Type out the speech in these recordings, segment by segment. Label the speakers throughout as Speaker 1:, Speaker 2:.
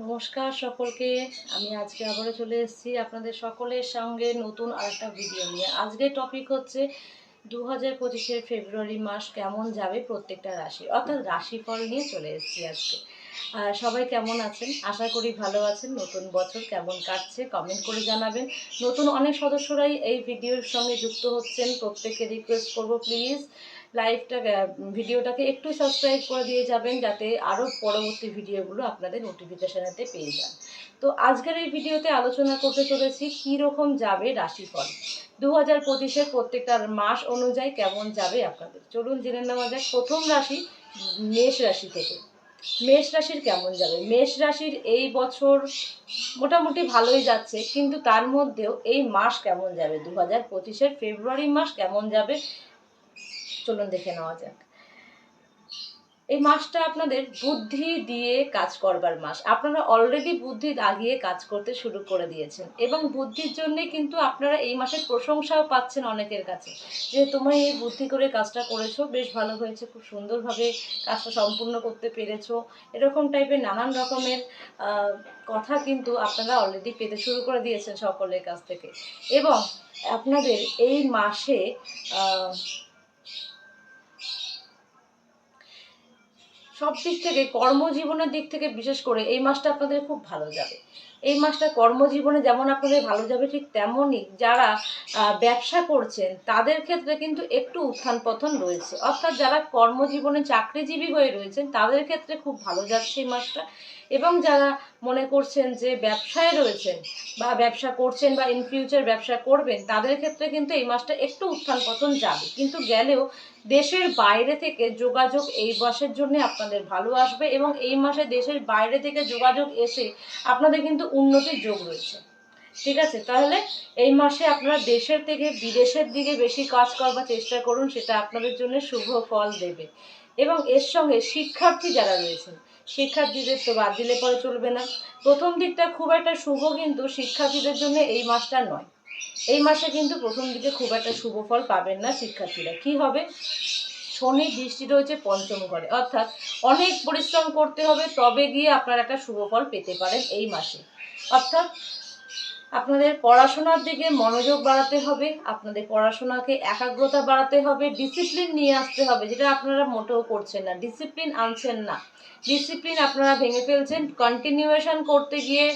Speaker 1: নমস্কার সকলকে। আমি আজকে আবারও চলে এসেছি আপনাদের সকলের সঙ্গে নতুন আরেকটা ভিডিও নিয়ে। আজকের টপিক হচ্ছে দু হাজার পঁচিশের ফেব্রুয়ারি মাস কেমন যাবে প্রত্যেকটা রাশি, অর্থাৎ রাশিফল নিয়ে চলে এসেছি আজকে। সবাই কেমন আছেন? আশা করি ভালো আছেন। নতুন বছর কেমন কাটছে কমেন্ট করে জানাবেন। নতুন অনেক সদস্যরাই এই ভিডিওর সঙ্গে যুক্ত হচ্ছেন। প্রত্যেককে রিকোয়েস্ট করব প্লিজ লাইভটা ভিডিওটাকে একটু সাবস্ক্রাইব করে দিয়ে যাবেন, যাতে আরও পরবর্তী ভিডিওগুলো আপনাদের নোটিফিকেশানেতে পেয়ে যান। তো আজকের এই ভিডিওতে আলোচনা করতে চলেছি, কী রকম যাবে রাশিফল? দু হাজার পঁচিশের প্রত্যেকটা মাস অনুযায়ী কেমন যাবে আপনাদের? চলুন জেনে নেওয়া যাক, প্রথম রাশি মেষ রাশি থেকে। মেষ রাশির কেমন যাবে? মেষ রাশির এই বছর মোটামুটি ভালোই যাচ্ছে, কিন্তু তার মধ্যেও এই মাস কেমন যাবে? দু হাজার পঁচিশের ফেব্রুয়ারি মাস কেমন যাবে? চলুন দেখে নেওয়া যাক। এই মাসটা আপনাদের বুদ্ধি দিয়ে কাজ করবার মাস। আপনারা অলরেডি বুদ্ধি লাগিয়ে কাজ করতে শুরু করে দিয়েছেন। এবং বুদ্ধির জন্যে কিন্তু আপনারা এই মাসের প্রশংসাও পাচ্ছেন অনেকের কাছে যে তুমি এই বুদ্ধি করে কাজটা করেছ, বেশ ভালো হয়েছে, খুব সুন্দরভাবে কাজটা সম্পূর্ণ করতে পেরেছ। এরকম টাইপের নানান রকমের কথা কিন্তু আপনারা অলরেডি পেতে শুরু করে দিয়েছেন সকলের কাছ থেকে। এবং আপনাদের এই মাসে সব দিক থেকে কর্মজীবনের দিক থেকে বিশেষ করে এই মাসটা আপনাদের খুব ভালো যাবে। এই মাসটা কর্মজীবনে যেমন আপনাদের ভালো যাবে ঠিক তেমনই যারা ব্যবসা করছেন তাদের ক্ষেত্রে কিন্তু একটু উত্থান পতন রয়েছে। অর্থাৎ যারা কর্মজীবনে চাকরিজীবী হয়ে রয়েছেন তাদের ক্ষেত্রে খুব ভালো যাচ্ছে এই মাসটা। এবং যারা মনে করছেন যে ব্যবসায় রয়েছেন বা ব্যবসা করছেন বা ইন ফিউচার ব্যবসা করবেন, তাদের ক্ষেত্রে কিন্তু এই মাসটা একটু উত্থান পতন যাবে। কিন্তু গেলেও দেশের বাইরে থেকে যোগাযোগ এই মাসের জন্য আপনাদের ভালো আসবে এবং এই মাসে দেশের বাইরে থেকে যোগাযোগ এসে আপনাদের কিন্তু উন্নতির যোগ রয়েছে। ঠিক আছে? তাহলে এই মাসে আপনারা দেশের থেকে বিদেশের দিকে বেশি কাজ করবার চেষ্টা করুন, সেটা আপনাদের জন্য শুভ ফল দেবে। এবং এর সঙ্গে শিক্ষার্থী যারা রয়েছেন শিক্ষার্থীদের তো বাদ দিলে পরে চলবে না। প্রথম দিকটা খুব একটা শুভ কিন্তু শিক্ষার্থীদের জন্য এই মাসটা নয়। এই মাসে কিন্তু প্রথম দিকে খুব একটা শুভ ফল পাবেন না শিক্ষার্থীরা। কি হবে? শনি দৃষ্টি রয়েছে পঞ্চম ঘরে। অর্থাৎ অনেক পরিশ্রম করতে হবে, তবে গিয়ে আপনারা একটা শুভ ফল পেতে পারেন এই মাসে। অর্থাৎ আপনাদের পড়াশোনার দিকে মনোযোগ বাড়াতে হবে, আপনাদের পড়াশোনাকে একাগ্রতা বাড়াতে হবে ডিসিপ্লিন নিয়ে আসতে হবে, যেটা আপনারা মোটেও করছেন না। ডিসিপ্লিন আনছেন না। ডিসিপ্লিন আপনারা ভেঙে ফেলছেন কন্টিনিউয়েশন করতে গিয়ে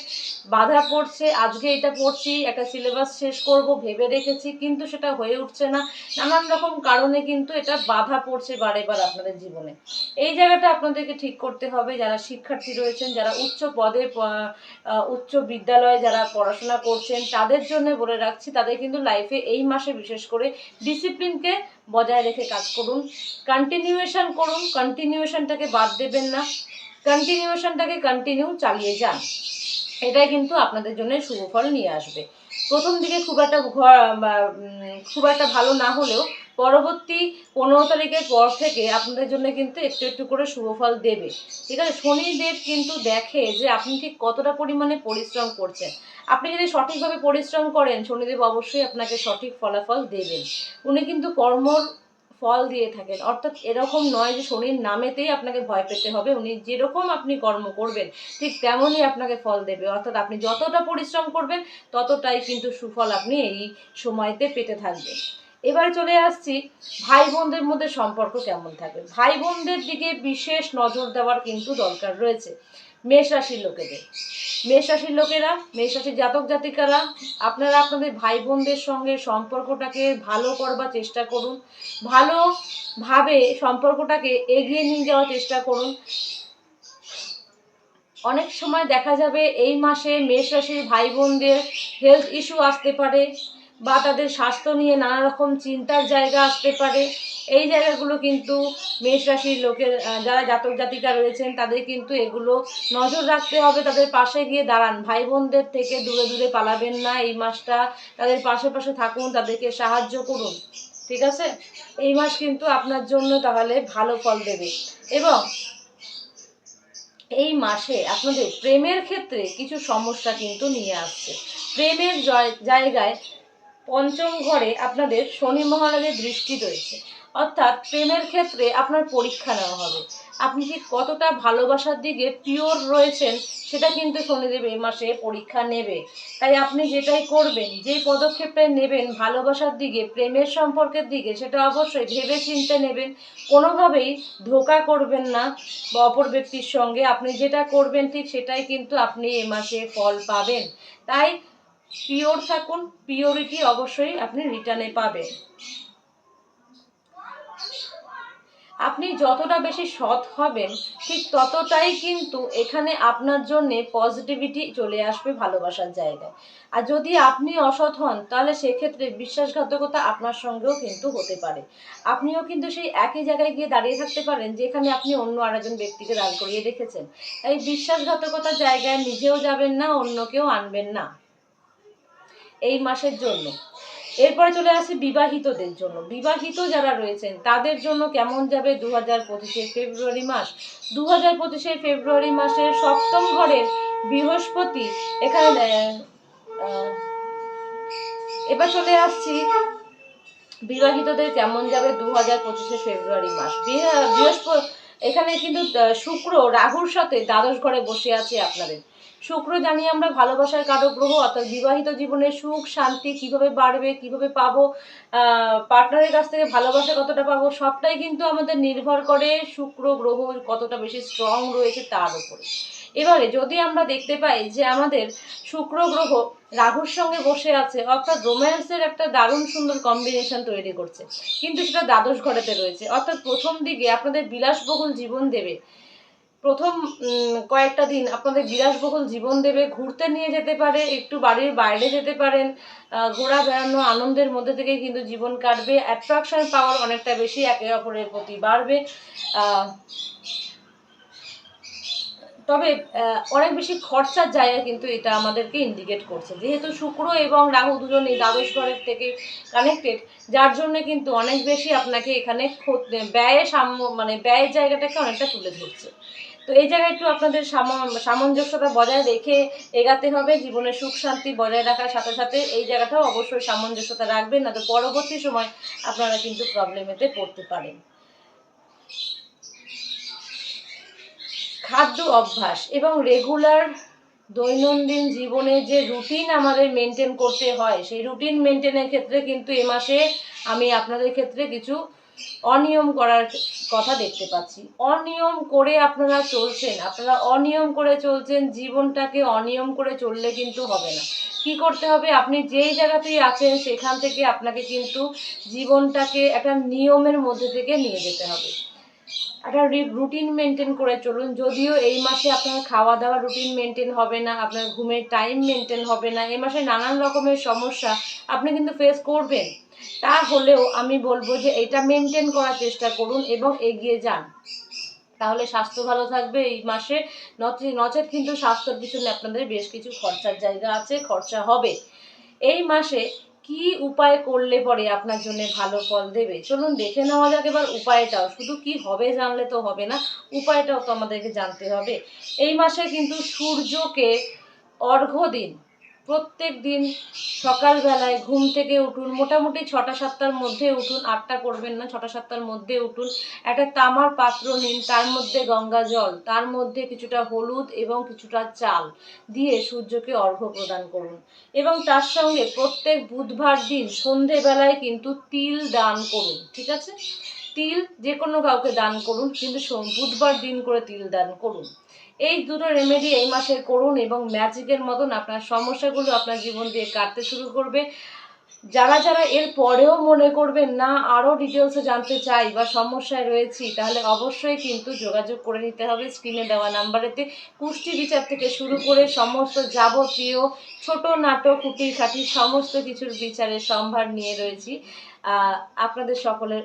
Speaker 1: বাধা পড়ছে, আজকে এটা পড়ছি একটা সিলেবাস শেষ করব, ভেবে রেখেছি, কিন্তু সেটা হয়ে উঠছে না। নানান রকম কারণে কিন্তু এটা বাধা পড়ছে বারে বার আপনাদের জীবনে। এই জায়গাটা আপনাদেরকে ঠিক করতে হবে, যারা শিক্ষার্থী রয়েছেন, যারা উচ্চ পদে উচ্চ বিদ্যালয়ে যারা পড়াশোনা করছেন, তাদের জন্য বলে রাখছি, তাদের কিন্তু লাইফে এই মাসে বিশেষ করে ডিসিপ্লিনকে বজায় রেখে কাজ করুন। কন্টিনিউয়েশন করুন কন্টিনিউয়েশনটাকে বাদ দেবেন না। কন্টিনিউয়েশনটাকে কন্টিনিউ চালিয়ে যান। এটাই কিন্তু আপনাদের জন্য শুভ ফল নিয়ে আসবে। প্রথম দিকে খুব একটা খুব একটা ভালো না হলেও পরবর্তী পনেরো তারিখের পর থেকে আপনাদের জন্য কিন্তু একটু একটু করে শুভ ফল দেবে। ঠিক আছে? শনিদেব কিন্তু দেখে যে আপনি ঠিক কতটা পরিমাণে পরিশ্রম করছেন। আপনি যদি সঠিকভাবে পরিশ্রম করেন, শনিদেব অবশ্যই আপনাকে সঠিক ফলাফল দেবেন। উনি কিন্তু কর্মর ফল দিয়ে থাকেন। অর্থাৎ এরকম নয় যে শনির নামেতেই আপনাকে ভয় পেতে হবে। উনি যেরকম আপনি কর্ম করবেন, ঠিক তেমনই আপনাকে ফল দেবে। অর্থাৎ আপনি যতটা পরিশ্রম করবেন, ততটাই কিন্তু সুফল আপনি এই সময়তে পেতে থাকবেন। এবারে চলে আসছি ভাই বোনদের মধ্যে সম্পর্ক কেমন থাকবে ভাই বোনদের দিকে বিশেষ নজর দেওয়ার কিন্তু দরকার রয়েছে। মেষ রাশির লোকেদের। মেষ রাশির লোকেরা মেষ রাশির জাতক জাতিকারা, আপনারা আপনাদের ভাই বোনদের সঙ্গে সম্পর্কটাকে ভালো করবার চেষ্টা করুন। ভালোভাবে সম্পর্কটাকে এগিয়ে নিয়ে যাওয়ার চেষ্টা করুন। অনেক সময় দেখা যাবে এই মাসে মেষ রাশির ভাই বোনদের হেলথ ইস্যু আসতে পারে বা তাদের স্বাস্থ্য নিয়ে নানা রকম চিন্তার জায়গা আসতে পারে। এই জায়গাগুলো কিন্তু মেষ রাশির লোকের যারা জাতক জাতিকা রয়েছেন, তাদের কিন্তু এগুলো নজর রাখতে হবে। তাদের পাশে গিয়ে দাঁড়ান। ভাই বোনদের থেকে দূরে দূরে পালাবেন না। এই মাসটা তাদের পাশে পাশে থাকুন, তাদেরকে সাহায্য করুন। ঠিক আছে? এই মাস কিন্তু আপনার জন্য তাহলে ভালো ফল দেবে। এবং এই মাসে আপনাদের প্রেমের ক্ষেত্রে কিছু সমস্যা কিন্তু নিয়ে আসছে। প্রেমের জয়- জায়গায় পঞ্চম ঘরে আপনাদের শনি মহারাজের দৃষ্টি রয়েছে। অর্থাৎ প্রেমের ক্ষেত্রে আপনার পরীক্ষা নেওয়া হবে। আপনি ঠিক কতটা ভালোবাসার দিকে পিওর রয়েছেন, সেটা কিন্তু শনিদেব এই মাসে পরীক্ষা নেবে। তাই আপনি যেটাই করবেন, যেই পদক্ষেপটাই নেবেন, ভালোবাসার দিকে, প্রেমের সম্পর্কের দিকে, সেটা অবশ্যই ভেবে চিনতে নেবেন। কোনোভাবেই ধোকা করবেন না বা অপর ব্যক্তির সঙ্গে। আপনি যেটা করবেন ঠিক সেটাই কিন্তু আপনি এ মাসে ফল পাবেন। তাই পিওর থাকুন, পিওরিটি অবশ্যই আপনি রিটার্নে পাবেন। আপনি যতটা বেশি সৎ হবেন, ঠিক ততটাই কিন্তু এখানে আপনার জন্যে পজিটিভিটি চলে আসবে ভালোবাসার জায়গায়। আর যদি আপনি অসৎ হন, তাহলে সেক্ষেত্রে বিশ্বাসঘাতকতা আপনার সঙ্গেও কিন্তু হতে পারে। আপনিও কিন্তু সেই একই জায়গায় গিয়ে দাঁড়িয়ে থাকতে পারেন, যেখানে আপনি অন্য আরেকজন ব্যক্তিকে দাঁড় করিয়ে রেখেছেন। তাই বিশ্বাসঘাতকতার জায়গায় নিজেও যাবেন না, অন্যকেও আনবেন না। এই মাসের জন্য। এরপরে চলে আসি বিবাহিতদের জন্য। বিবাহিত যারা রয়েছেন, তাদের জন্য কেমন যাবে দু হাজার পঁচিশের ফেব্রুয়ারি মাস? দু হাজার পঁচিশের ফেব্রুয়ারি মাসের সপ্তম ঘরের বৃহস্পতি এখানে এবার চলে আসছি বিবাহিতদের কেমন যাবে দু হাজার পঁচিশে ফেব্রুয়ারি মাস? বৃহস্পতি এখানে কিন্তু শুক্র রাহুর সাথে দ্বাদশ ঘরে বসে আছে আপনাদের। শুক্র জানি আমরা ভালোবাসার কারক গ্রহ, অর্থাৎ বিবাহিত জীবনে সুখ, শান্তি কীভাবে বাড়বে, কীভাবে পাবো পার্টনারের কাছ থেকে ভালোবাসা কতটা পাবো, সবটাই কিন্তু আমাদের নির্ভর করে শুক্র গ্রহ কতটা বেশি স্ট্রং রয়েছে তার উপরে। এবারে যদি আমরা দেখতে পাই যে আমাদের শুক্র গ্রহ রাহুর সঙ্গে বসে আছে, অর্থাৎ রোম্যান্সের একটা দারুণ সুন্দর কম্বিনেশন তৈরি করছে, কিন্তু সেটা দ্বাদশ ঘরেতে রয়েছে। অর্থাৎ প্রথম দিকে আপনাদের বিলাসবহুল জীবন দেবে। প্রথম কয়েকটা দিন আপনাদের বিলাসবহুল জীবন দেবে, ঘুরতে নিয়ে যেতে পারে, একটু বাড়ির বাইরে যেতে পারেন ঘোরা, বেড়ানো, আনন্দের মধ্যে থেকে কিন্তু জীবন কাটবে অ্যাট্রাকশন পাওয়ার অনেকটা বেশি একে অপরের প্রতি বাড়বে তবে অনেক বেশি খরচার জায়গা কিন্তু এটা আমাদেরকে ইন্ডিকেট করছে। যেহেতু শুক্র এবং রাহু দুজনেই দ্বাদশ ঘরের থেকে কানেক্টেড যার জন্য কিন্তু অনেক বেশি আপনাকে এখানে ব্যয়ের সাম্য মানে ব্যয়ের জায়গাটাকে অনেকটা তুলে ধরছে। তো এই জায়গায় একটু আপনাদের সাম- সামঞ্জস্যতা বজায় রেখে এগাতে হবে জীবনের সুখ, শান্তি বজায় রাখার সাথে সাথে এই জায়গাটাও অবশ্যই সামঞ্জস্যতা রাখবেন, না তো পরবর্তী সময় আপনারা কিন্তু প্রবলেমেতে পড়তে পারেন। খাদ্য অভ্যাস এবং রেগুলার দৈনন্দিন জীবনে যে রুটিন আমাদের মেনটেন করতে হয়, সেই রুটিন মেনটেনের ক্ষেত্রে কিন্তু এ মাসে আমি আপনাদের ক্ষেত্রে কিছু অনিয়ম করার কথা দেখতে পাচ্ছি। অনিয়ম করে আপনারা চলছেন। আপনারা অনিয়ম করে চলছেন, জীবনটাকে অনিয়ম করে চললে কিন্তু হবে না। কি করতে হবে? আপনি যেই জায়গাতেই আছেন, সেখান থেকে আপনাকে কিন্তু জীবনটাকে একটা নিয়মের মধ্যে থেকে নিয়ে যেতে হবে। একটা রুটিন মেনটেন করে চলুন। যদিও এই মাসে আপনার খাওয়া দাওয়া রুটিন মেনটেন হবে না, আপনার ঘুমের টাইম মেনটেন হবে না, এই মাসে নানান রকমের সমস্যা আপনি কিন্তু ফেস করবেন। তা হলেও আমি বলব যে এটা মেনটেন করার চেষ্টা করুন এবং এগিয়ে যান। তাহলে স্বাস্থ্য ভালো থাকবে এই মাসে। নচে- নচেত কিন্তু স্বাস্থ্যের পিছনে আপনাদের বেশ কিছু খরচার জায়গা আছে, খরচা হবে। এই মাসে কি উপায় করলে পরে আপনার জন্য ভালো ফল দেবে? চলুন দেখে নেওয়া যাক এবার উপায়টাও। শুধু কি হবে জানলে তো হবে না, উপায়টাও তো আমাদেরকে জানতে হবে। এই মাসে কিন্তু সূর্যকে অর্ঘ্য দিন। প্রত্যেক দিন সকালবেলায় ঘুম থেকে উঠুন, মোটামুটি ছটা, সাতটার মধ্যে উঠুন, আটটা করবেন না, ছটা, সাতটার মধ্যে উঠুন। একটা তামার পাত্র নিন, তার মধ্যে গঙ্গা জল, তার মধ্যে কিছুটা হলুদ এবং কিছুটা চাল দিয়ে সূর্যকে অর্ঘ্য প্রদান করুন। এবং তার সঙ্গে প্রত্যেক বুধবার দিন সন্ধেবেলায় কিন্তু তিল দান করুন, ঠিক আছে? তিল যে কোনো কাউকে দান করুন, কিন্তু বুধবার দিন করে তিল দান করুন। এই দুটো রেমেডি এই মাসে করুন এবং ম্যাজিকের মতন আপনার সমস্যাগুলো আপনার জীবন দিয়ে কাটতে শুরু করবে। যারা যারা এর পরেও মনে করবেন না, আরও ডিটেলসে জানতে চাই বা সমস্যায় রয়েছি, তাহলে অবশ্যই কিন্তু যোগাযোগ করে নিতে হবে স্ক্রিনে দেওয়া নাম্বারেতে। কুষ্টি বিচার থেকে শুরু করে সমস্ত যাবতীয় ছোট নাটক খুঁটি খাটি সমস্ত কিছুর বিচারের সম্ভার নিয়ে রয়েছি। আপনাদের সকলের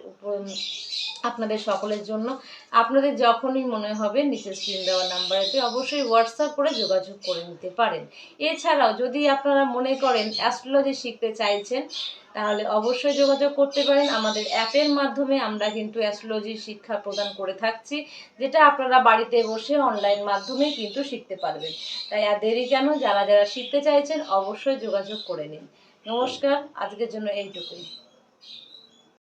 Speaker 1: আপনাদের সকলের জন্য। আপনাদের যখনই মনে হবে নিচে স্ক্রিন দেওয়া নাম্বারেতে অবশ্যই হোয়াটসঅ্যাপ করে যোগাযোগ করে নিতে পারেন। এছাড়াও যদি আপনারা মনে করেন অ্যাস্ট্রোলজি শিখতে চাইছেন, তাহলে অবশ্যই যোগাযোগ করতে পারেন। আমাদের অ্যাপের মাধ্যমে আমরা কিন্তু অ্যাস্ট্রোলজি শিক্ষা প্রদান করে থাকছি, যেটা আপনারা বাড়িতে বসে অনলাইন মাধ্যমে কিন্তু শিখতে পারবেন। তাই আর দেরি কেন? যারা যারা শিখতে চাইছেন, অবশ্যই যোগাযোগ করে নিন। নমস্কার, আজকের জন্য এইটুকুই।